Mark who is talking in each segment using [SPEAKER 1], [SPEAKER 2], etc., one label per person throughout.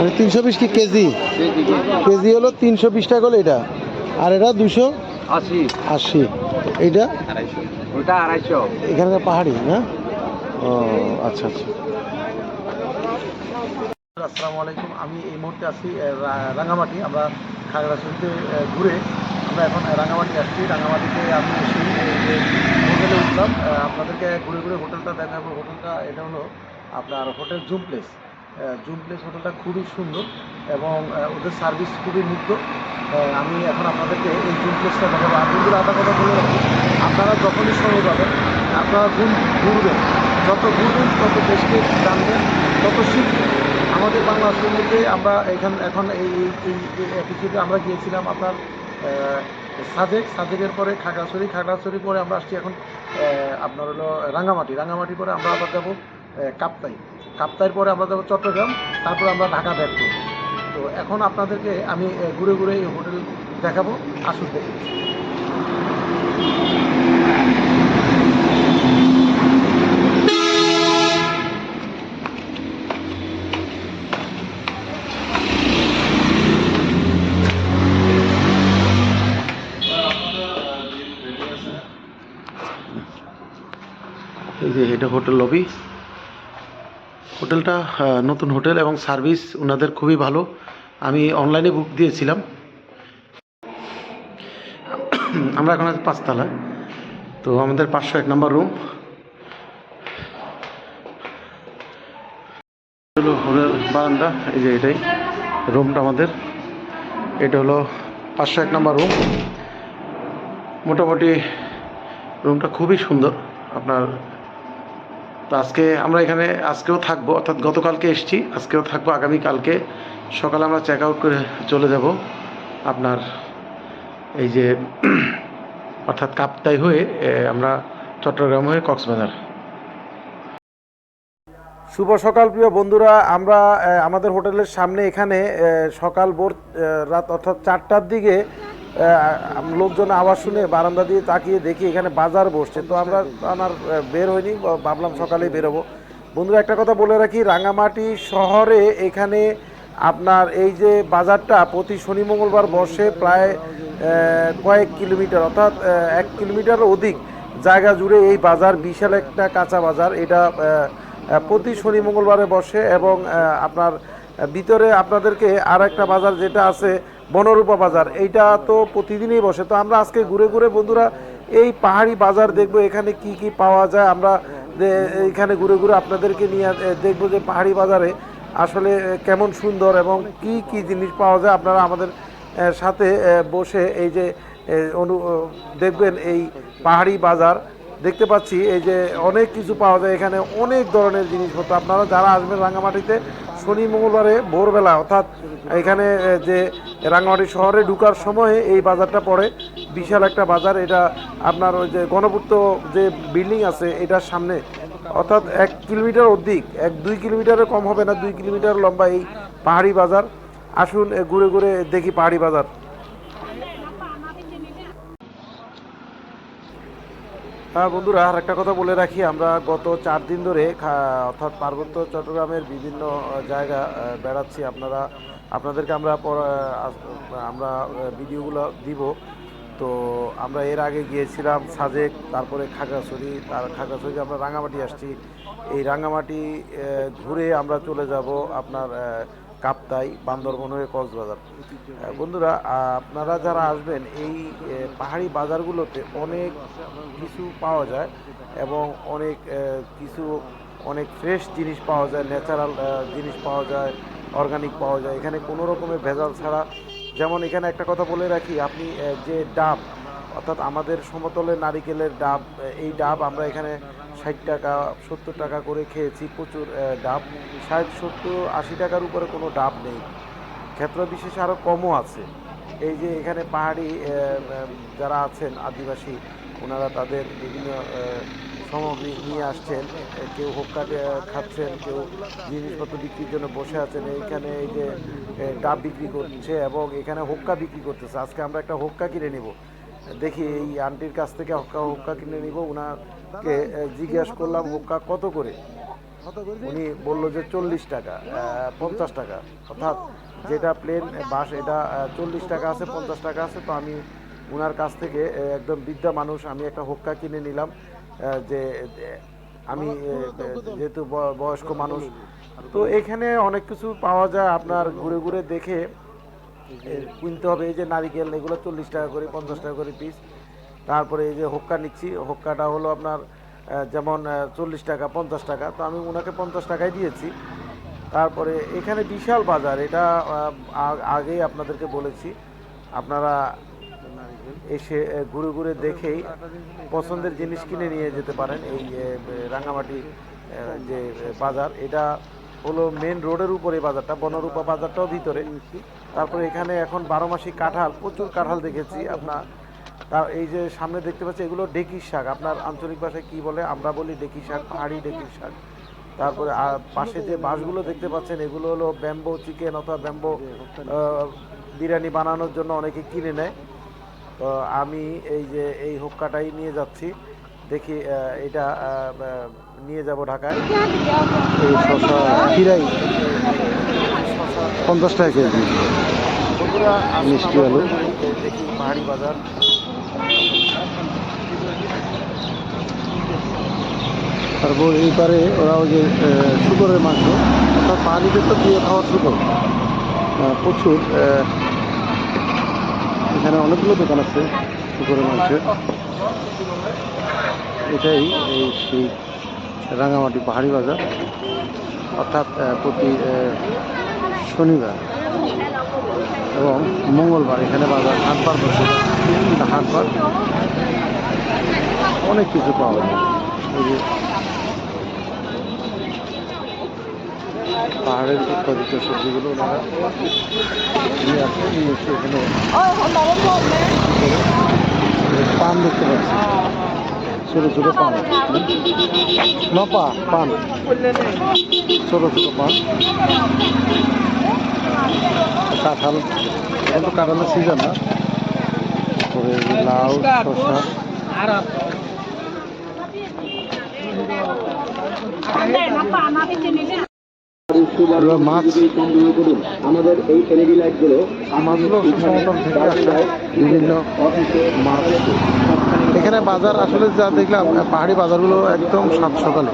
[SPEAKER 1] মানে তিনশো বিশ কি কেজি? কেজি হলো তিনশো বিশ টাকা হলো এটা। আর এটা দুশো
[SPEAKER 2] আশি।
[SPEAKER 1] আশি। এইটা?
[SPEAKER 2] ওটা আড়াইশো।
[SPEAKER 1] এখানকার পাহাড়ি না? ও আচ্ছা আচ্ছা। আসসালামু আলাইকুম। আমি এই মুহূর্তে আছি রাঙামাটি। আমরা খাগড়াছড়িতে ঘুরে আমরা এখন রাঙামাটি আসছি। রাঙামাটিতে আমি এসে হোটেলে উঠলাম। আপনাদেরকে ঘুরে ঘুরে হোটেলটা দেখাবো। হোটেলটা এটা হলো আপনার hotel zoom place. Zoom place হোটেলটা খুবই সুন্দর এবং ওদের সার্ভিস খুবই মুগ্ধ। আমি এখন আপনাদেরকে এই জুম প্লেসটা দেখাবো। আর বন্ধুরা, একটা কথা বলে রাখি, আপনারা যখনই সময় পাবেন, আপনারা ঘুর ঘুরবেন। যত ঘুরবেন, তত দেশকে জানবেন, তত শিখবেন। আমাদের বাংলাদেশের মধ্যে আমরা এখান এখন এই এই আমরা গিয়েছিলাম আপনার সাজেক। সাজেকের পরে খাগড়াছড়ি। খাগড়াছড়ি পরে আমরা আসছি এখন আপনার হলো রাঙামাটি রাঙামাটি পরে আমরা আবার যাব কাপ্তাই। কাপ্তাইয়ের পরে আমরা যাব চট্টগ্রাম, তারপর আমরা ঢাকা ব্যাক করব তো এখন আপনাদেরকে আমি ঘুরে ঘুরে এই হোটেল দেখাবো, আসুন দেখি এই যে এটা হোটেল লবি হোটেলটা নতুন হোটেল এবং সার্ভিস ওনাদের খুবই ভালো। আমি অনলাইনে বুক দিয়েছিলাম। আমরা এখন আছি পাঁচতলা তো আমাদের পাঁচশো এক নম্বর রুম। হলো হোটেল বারান্দা, এই যে এটাই রুমটা আমাদের। এটা হলো পাঁচশো এক নম্বর রুম। মোটামুটি রুমটা খুবই সুন্দর। আপনার তো আজকে আমরা এখানে, আজকেও থাকব, অর্থাৎ গতকালকে এসেছি, আজকেও থাকব আগামী কালকে সকালে আমরা চেক আউট করে চলে যাব আপনার এই যে, অর্থাৎ কাপ্তাই হয়ে আমরা চট্টগ্রাম হয়ে কক্সবাজার। শুভ সকাল প্রিয় বন্ধুরা, আমরা আমাদের হোটেলের সামনে এখানে সকাল ভোর রাত অর্থাৎ চারটার দিকে লোকজন আওয়াজ শুনে বারান্দা দিয়ে তাকিয়ে দেখি এখানে বাজার বসছে। তো আমরা আমার বের হইনি ভাবলাম সকালেই বেরোবো বন্ধুরা, একটা কথা বলে রাখি, রাঙামাটি শহরে এখানে আপনার এই যে বাজারটা প্রতি শনি মঙ্গলবার বসে প্রায় কয়েক কিলোমিটার, অর্থাৎ এক কিলোমিটার অধিক জায়গা জুড়ে এই বাজার বিশাল একটা কাঁচা বাজার। এটা প্রতি শনি মঙ্গলবারে বসে এবং আপনার ভিতরে আপনাদেরকে আর একটা বাজার যেটা আছে বনরূপা বাজার, এইটা তো প্রতিদিনই বসে। তো আমরা আজকে ঘুরে ঘুরে বন্ধুরা এই পাহাড়ি বাজার দেখব, এখানে কি কি পাওয়া যায়, আমরা এইখানে ঘুরে ঘুরে আপনাদেরকে নিয়ে দেখব যে পাহাড়ি বাজারে আসলে কেমন সুন্দর এবং কি কি জিনিস পাওয়া যায়। আপনারা আমাদের সাথে বসে এই যে অনু দেখবেন এই পাহাড়ি বাজার। দেখতে পাচ্ছি এই যে অনেক কিছু পাওয়া যায় এখানে, অনেক ধরনের জিনিসপত্র। আপনারা যারা আসবেন রাঙামাটিতে শনি মঙ্গলবারে ভোরবেলা, অর্থাৎ এখানে যে রাঙামাটি শহরে ঢুকার সময়ে এই বাজারটা পড়ে। বিশাল একটা বাজার, এটা আপনার ওই যে গণপূর্ত যে বিল্ডিং আছে, এটার সামনে। অর্থাৎ এক কিলোমিটার অধিক, এক দুই কিলোমিটারে কম হবে না, দুই কিলোমিটার লম্বা এই পাহাড়ি বাজার। আসুন ঘুরে ঘুরে দেখি পাহাড়ি বাজার। বন্ধুরা আর একটা কথা বলে রাখি। আমরা গত চার দিন ধরে অর্থাৎ পার্বত্য চট্টগ্রামের বিভিন্ন জায়গা বেড়াচ্ছি। আপনারা, আপনাদেরকে আমরা আমরা ভিডিওগুলো দিব। তো আমরা এর আগে গিয়েছিলাম সাজেক, তারপরে খাগড়াছড়ি, তার খাগড়াছড়ি আমরা রাঙামাটি আসছি। এই রাঙামাটি ঘুরে আমরা চলে যাব আপনার কাপ্তাই, বান্দরবন হয়ে কক্সবাজার। বন্ধুরা আপনারা যারা আসবেন, এই পাহাড়ি বাজারগুলোতে অনেক কিছু পাওয়া যায় এবং অনেক কিছু, অনেক ফ্রেশ জিনিস পাওয়া যায় ন্যাচারাল জিনিস পাওয়া যায় অর্গানিক পাওয়া যায়। এখানে কোনো রকমের ভেজাল ছাড়া, যেমন এখানে একটা কথা বলে রাখি, আপনি যে ডাব, অর্থাৎ আমাদের সমতলে নারিকেলের ডাব এই ডাব আমরা এখানে ষাট টাকা, সত্তর টাকা করে খেয়েছি প্রচুর ডাব। ষাট, সত্তর, আশি টাকার উপরে কোনো ডাব নেই। ক্ষেত্র বিশেষ আরও কমও আছে। এই যে এখানে পাহাড়ি যারা আছেন আদিবাসী, ওনারা তাদের বিভিন্ন সামগ্রী নিয়ে আসছেন। কেউ হোক্কা খাচ্ছেন, কেউ জিনিসপত্র বিক্রির জন্য বসে আছেন। এইখানে এই যে ডাব বিক্রি করছে এবং এখানে হোক্কা বিক্রি করতেছে। আজকে আমরা একটা হোক্কা কিনে নিব। দেখি এই আন্টির কাছ থেকে হক্কা হোক্কা কিনে নিব ওনাকে জিজ্ঞাসা করলাম, হোক্কা কত করে? উনি বলল যে চল্লিশ টাকা পঞ্চাশ টাকা। অর্থাৎ যেটা প্লেন বাস এটা চল্লিশ টাকা আছে, পঞ্চাশ টাকা আছে। তো আমি ওনার কাছ থেকে একদম বৃদ্ধা মানুষ, আমি একটা হোক্কা কিনে নিলাম যে আমি যেহেতু বয়স্ক মানুষ। তো এখানে অনেক কিছু পাওয়া যায়, আপনার ঘুরে ঘুরে দেখে। কিনতে হবে, এই যে নারিকেল, এগুলো চল্লিশ টাকা করে, পঞ্চাশ টাকা করে পিস তারপরে এই যে হোক্কা নিচ্ছি, হোক্কাটা হলো আপনার যেমন চল্লিশ টাকা, পঞ্চাশ টাকা। তো আমি ওনাকে পঞ্চাশ টাকায় দিয়েছি। তারপরে এখানে বিশাল বাজার, এটা আগেই আপনাদেরকে বলেছি। আপনারা এসে ঘুরে ঘুরে দেখেই পছন্দের জিনিস কিনে নিয়ে যেতে পারেন। এই রাঙামাটি যে বাজার, এটা হলো মেন রোডের উপরে বাজারটা, বনরূপা বাজারটাও ভিতরে। তারপরে এখানে এখন বারো মাসি কাঁঠাল, প্রচুর কাঁঠাল দেখেছি আপনার। তার এই যে সামনে দেখতে পাচ্ছি এগুলো ডেকির শাক। আপনার আঞ্চলিক ভাষায় কি বলে? আমরা বলি ডেকি শাক, পাহাড়ি ডেকির শাক। তারপরে আর পাশে যে বাঁশগুলো দেখতে পাচ্ছেন, এগুলো হলো ব্যাম্বো চিকেন অথবা ব্যাম্বো বিরিয়ানি বানানোর জন্য অনেকে কিনে নেয়। তো আমি এই যে এই হুক্কাটাই নিয়ে যাচ্ছি। দেখি এটা নিয়ে যাব ঢাকায়।
[SPEAKER 3] এই শশা খিরাই পঞ্চাশ টাকা কেজি। মিষ্টি আলু।
[SPEAKER 1] দেখি পাহাড়ি বাজার।
[SPEAKER 3] তারপর এই পারে ওরা ওই যে শুকরের মাংস অর্থাৎ পাহাড়িদের তো প্রিয় খাওয়ার শুকর। প্রচুর এখানে অনেকগুলো দোকান আছে শুকরের মাংসের। এটাই এই সেই রাঙামাটি পাহাড়ি বাজার। অর্থাৎ প্রতি শনিবার এবং মঙ্গলবার এখানে বাজার হাটবার বসে হাটবার অনেক কিছু পাওয়া যায়। এই যে পাহাড়ের উৎপাদিত সবজিগুলো ওনারা নিয়ে আসে নিয়ে এসে এখানে পান দেখতে পাচ্ছি ছোটো ছোটো পান নপা পান ছোটো ছোটো পান কাঁঠাল এখন তো কাঁঠালের সিজন না। তারপরে লাউ, শসা। মাছ।
[SPEAKER 2] আমাদের এই এলইডি লাইটগুলো
[SPEAKER 3] মাছগুলো বিভিন্ন মাছ। এখানে বাজার আসলে যা দেখলাম পাহাড়ি বাজারগুলো একদম সাত সকালে।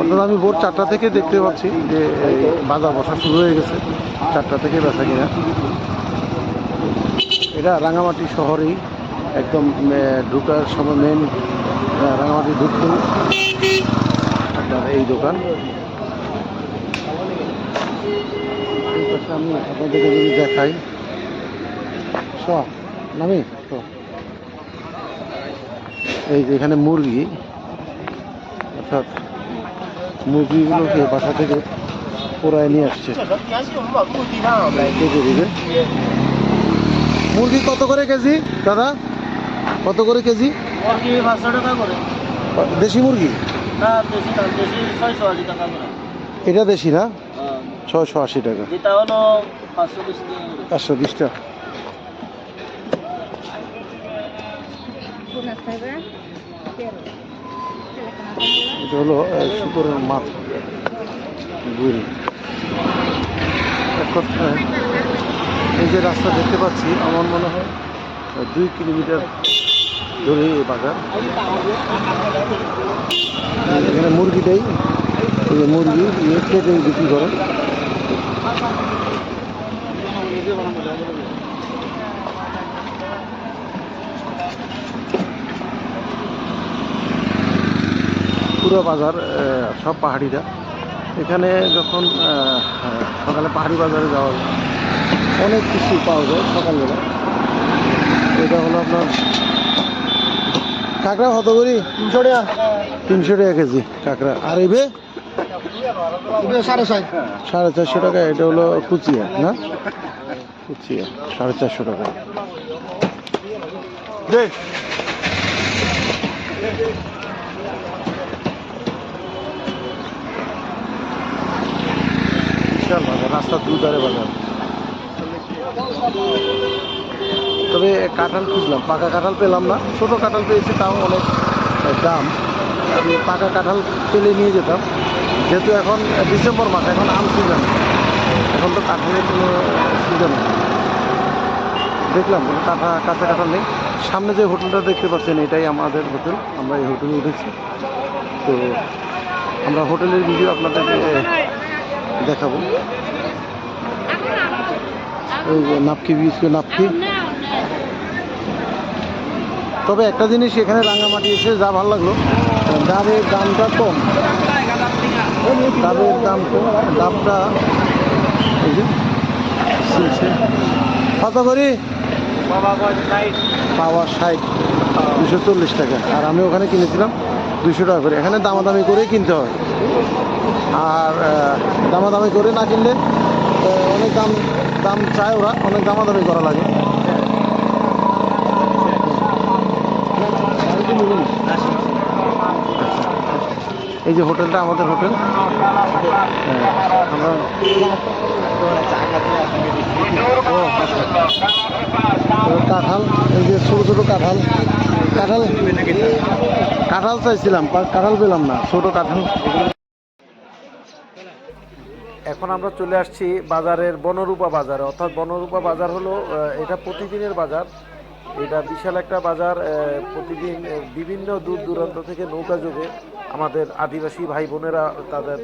[SPEAKER 3] অর্থাৎ আমি ভোর চারটা থেকে দেখতে পাচ্ছি যে বাজার বসা শুরু হয়ে গেছে, চারটা থেকে বেচা কিনা। এটা রাঙামাটি শহরেই একদম ঢুকার সময় মেন রাঙামাটি ঢুকতে আপনার এই দোকান। আমি আপনাদেরকে যদি দেখাই। স নামি। এই যে এখানে মুরগি অর্থাৎ মুরগিগুলোকে বাসা থেকে পোড়ায় নিয়ে আসছে? দিবে মুরগি কত করে কেজি দাদা? কত করে কেজি?
[SPEAKER 4] টাকা
[SPEAKER 3] দেশি মুরগি?
[SPEAKER 4] টাকা
[SPEAKER 3] এটা দেশি না?
[SPEAKER 4] হ্যাঁ।
[SPEAKER 3] ছয়শো আশি টাকা।
[SPEAKER 4] পাঁচশো বিশ টাকা করে।
[SPEAKER 3] একশো বিশ টাকা এটা হলো শুকরের মাছ। গুড়ি। এই যে রাস্তা দেখতে পাচ্ছি, আমার মনে হয় দুই কিলোমিটার ধরে এই বাজার। এখানে মুরগিটাই এই যে মুরগি কেটে বিক্রি করে পুরো বাজার সব পাহাড়িরা। এখানে যখন সকালে পাহাড়ি বাজারে যাওয়া যায় অনেক কিছু পাওয়া যায় সকালবেলা। এটা হলো আপনার কাঁকড়া কত করি? তিনশো টাকা। তিনশো টাকা কেজি কাঁকড়া। আর এবে?
[SPEAKER 4] সাড়ে
[SPEAKER 3] সাড়ে চারশো টাকা এটা হলো কুচিয়া না? কুচিয়া সাড়ে চারশো টাকা। বিশাল বাজার, রাস্তার দুধারে বাজার। তবে কাঁঠাল খুঁজলাম, পাকা কাঁঠাল পেলাম না। ছোটো কাঁঠাল পেয়েছি, তাও অনেক দাম। আমি পাকা কাঁঠাল পেলে নিয়ে যেতাম। যেহেতু এখন ডিসেম্বর মাস, এখন আম সিজন এখন তো কাঁঠালের কোনো সিজন দেখলাম, কোনো কাঁঠা, কাঁচা কাঁঠাল নেই। সামনে যে হোটেলটা দেখতে পাচ্ছেন, এটাই আমাদের হোটেল। আমরা এই হোটেলে উঠেছি। তো আমরা হোটেলের ভিডিও আপনাদেরকে দেখাবো। যে নাপকি বিস্কুট, নাপকি। তবে একটা জিনিস এখানে রাঙামাটি এসে যা ভালো লাগল, ডাবের দামটা কম। ডাবের দাম কম ছিলছে কত করি? পাওয়া ষাট, দুশো চল্লিশ টাকা। আর আমি ওখানে কিনেছিলাম দুশো টাকা করে। এখানে দামাদামি করেই কিনতে হয় আর দামাদামি করে না কিনলে অনেক দাম দাম চায় ওরা অনেক দামাদামি করা লাগে। এই যে হোটেলটা আমাদের হোটেল। হ্যাঁ, কাঁঠাল এই যে ছোটো ছোটো কাঁঠাল। কাঁঠাল কাঁঠাল চাইছিলাম কাঁঠাল পেলাম না ছোটো কাঁঠাল।
[SPEAKER 1] এখন আমরা চলে আসছি বাজারের বনরূপা বাজারে। অর্থাৎ বনরূপা বাজার হলো এটা প্রতিদিনের বাজার। এটা বিশাল একটা বাজার প্রতিদিন বিভিন্ন দূর দূরান্ত থেকে নৌকা যোগে আমাদের আদিবাসী ভাই বোনেরা তাদের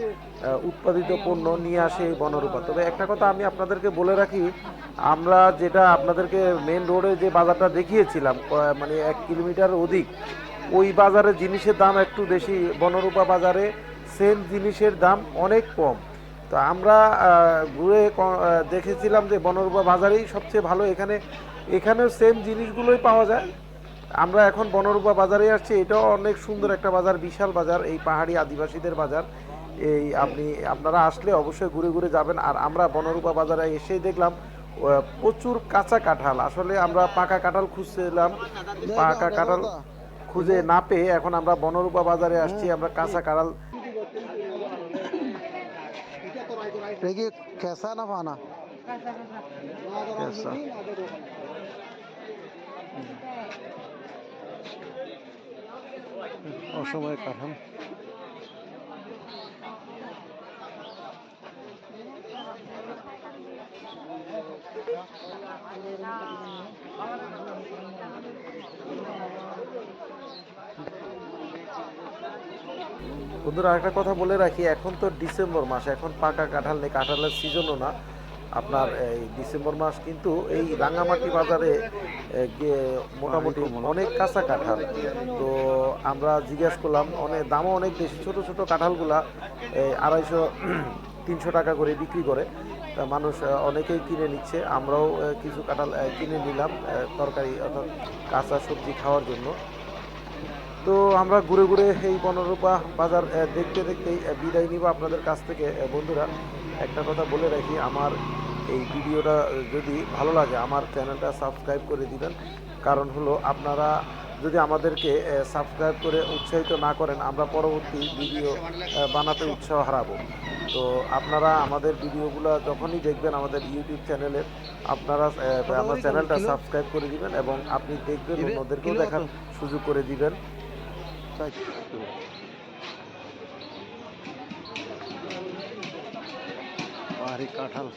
[SPEAKER 1] উৎপাদিত পণ্য নিয়ে আসে এই বনরূপা। তবে একটা কথা আমি আপনাদেরকে বলে রাখি, আমরা যেটা আপনাদেরকে মেন রোডে যে বাজারটা দেখিয়েছিলাম মানে এক কিলোমিটার অধিক, ওই বাজারে জিনিসের দাম একটু বেশি। বনরূপা বাজারে সেম জিনিসের দাম অনেক কম। তো আমরা ঘুরে দেখেছিলাম যে বনরূপা বাজারেই সবচেয়ে ভালো। এখানে এখানেও সেম জিনিসগুলোই পাওয়া যায়। আমরা এখন বনরূপা বাজারে আসছি। এটাও অনেক সুন্দর একটা বাজার বিশাল বাজার এই পাহাড়ি আদিবাসীদের বাজার। এই আপনি আপনারা আসলে অবশ্যই ঘুরে ঘুরে যাবেন। আর আমরা বনরূপা বাজারে এসেই দেখলাম প্রচুর কাঁচা কাঁঠাল। আসলে আমরা পাকা কাঁঠাল খুঁজছিলাম। পাকা কাঁঠাল খুঁজে না পেয়ে এখন আমরা বনরূপা বাজারে আসছি। আমরা কাঁচা কাঁঠাল
[SPEAKER 3] দেখি কেসা না পানা কেসা অসময়ে কাঁঠাল
[SPEAKER 1] বন্ধুরা একটা কথা বলে রাখি এখন তো ডিসেম্বর মাস এখন পাকা কাঁঠাল নেই কাঁঠালের সিজনও না। আপনার এই ডিসেম্বর মাস কিন্তু এই রাঙামাটি বাজারে গিয়ে মোটামুটি অনেক কাঁচা কাঁঠাল। তো আমরা জিজ্ঞেস করলাম অনেক দামও অনেক বেশি ছোট ছোট কাঁঠালগুলা এই আড়াইশো তিনশো টাকা করে বিক্রি করে। তা মানুষ অনেকেই কিনে নিচ্ছে আমরাও কিছু কাঁঠাল কিনে নিলাম তরকারি অর্থাৎ কাঁচা সবজি খাওয়ার জন্য। তো আমরা ঘুরে ঘুরে এই বনরূপা বাজার দেখতে দেখতেই বিদায় নিব আপনাদের কাছ থেকে। বন্ধুরা একটা কথা বলে রাখি আমার এই ভিডিওটা যদি ভালো লাগে আমার চ্যানেলটা সাবস্ক্রাইব করে দিবেন। কারণ হলো আপনারা যদি আমাদেরকে সাবস্ক্রাইব করে উৎসাহিত না করেন আমরা পরবর্তী ভিডিও বানাতে উৎসাহ হারাবো। তো আপনারা আমাদের ভিডিওগুলো যখনই দেখবেন আমাদের ইউটিউব চ্যানেলে আপনারা আমার চ্যানেলটা সাবস্ক্রাইব করে দিবেন এবং আপনি দেখবেন অন্যদেরকেও দেখার সুযোগ করে দিবেন।
[SPEAKER 3] তাই পাহাড়ি কাঁঠাল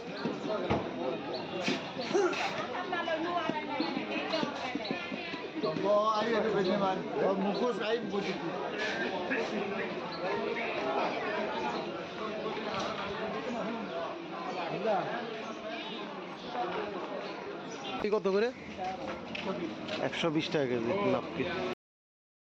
[SPEAKER 3] কত করে? একশো বিশ টাকা কেজি নাপকি।